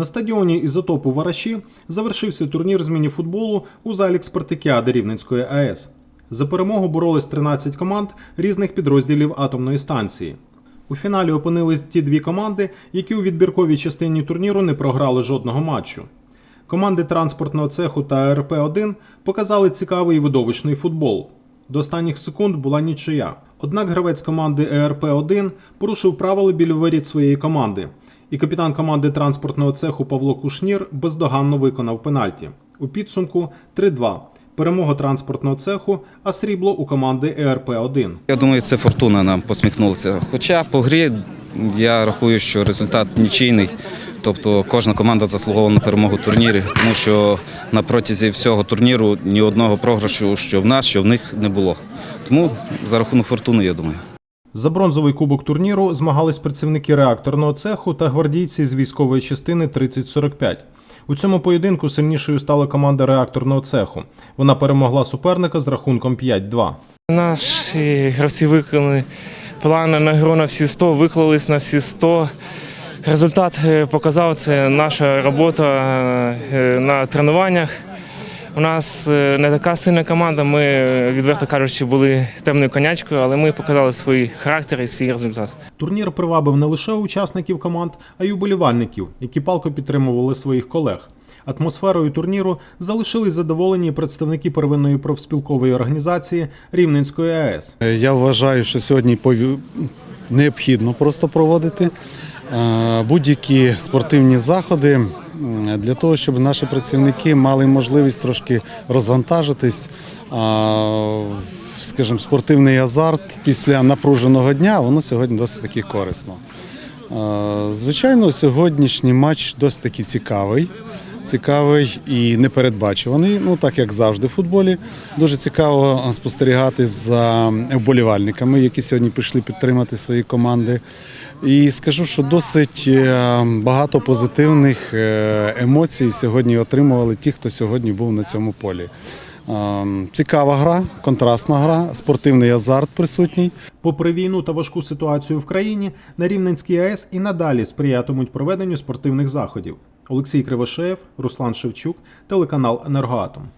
На стадіоні ізотопу Вараші завершився турнір з мініфутболу у залі Спартакіади Рівненської АЕС. За перемогу боролись 13 команд різних підрозділів атомної станції. У фіналі опинились ті дві команди, які у відбірковій частині турніру не програли жодного матчу. Команди транспортного цеху та РП-1 показали цікавий і видовищний футбол. До останніх секунд була нічия. Однак гравець команди ЕРП-1 порушив правила біля воріт своєї команди, і капітан команди транспортного цеху Павло Кушнір бездоганно виконав пенальті. У підсумку 3-2. Перемога транспортного цеху, а срібло у команди ЕРП-1. Я думаю, це фортуна нам посміхнулася. Хоча по грі я рахую, що результат нічийний. Тобто кожна команда заслуговувала на перемогу турнірі, тому що на протязі всього турніру ні одного програшу, що в нас, що в них не було. Тому за рахунок фортуни, я думаю. За бронзовий кубок турніру змагались працівники реакторного цеху та гвардійці з військової частини 3045. У цьому поєдинку сильнішою стала команда реакторного цеху. Вона перемогла суперника з рахунком 5-2. Наші гравці виконали плани на гру на всі 100, виклались на всі 100. Результат е, показав це наша робота е, на тренуваннях. У нас е, не така сильна команда. Ми, е, відверто кажучи, були темною конячкою, але ми показали свій характер і свій результат. Турнір привабив не лише учасників команд, а й уболівальників, які палко підтримували своїх колег. Атмосферою турніру залишились задоволені представники первинної профспілкової організації Рівненської АЕС. Я вважаю, що сьогодні необхідно просто проводити е, будь-які спортивні заходи для того, щоб наші працівники мали можливість трошки розвантажитись. Скажімо, спортивний азарт після напруженого дня воно сьогодні досить таки корисно. Е, Звичайно, сьогоднішній матч досить таки цікавий. Цікавий і непередбачуваний, ну так як завжди в футболі. Дуже цікаво спостерігати за вболівальниками, які сьогодні прийшли підтримати свої команди. І скажу, що досить е, багато позитивних е, емоцій сьогодні отримували ті, хто сьогодні був на цьому полі. Е, Цікава гра, контрастна гра, спортивний азарт присутній. Попри війну та важку ситуацію в країні, на Рівненській АЕС і надалі сприятимуть проведенню спортивних заходів. Олексій Кривошеєв, Руслан Шевчук, телеканал Енергоатом.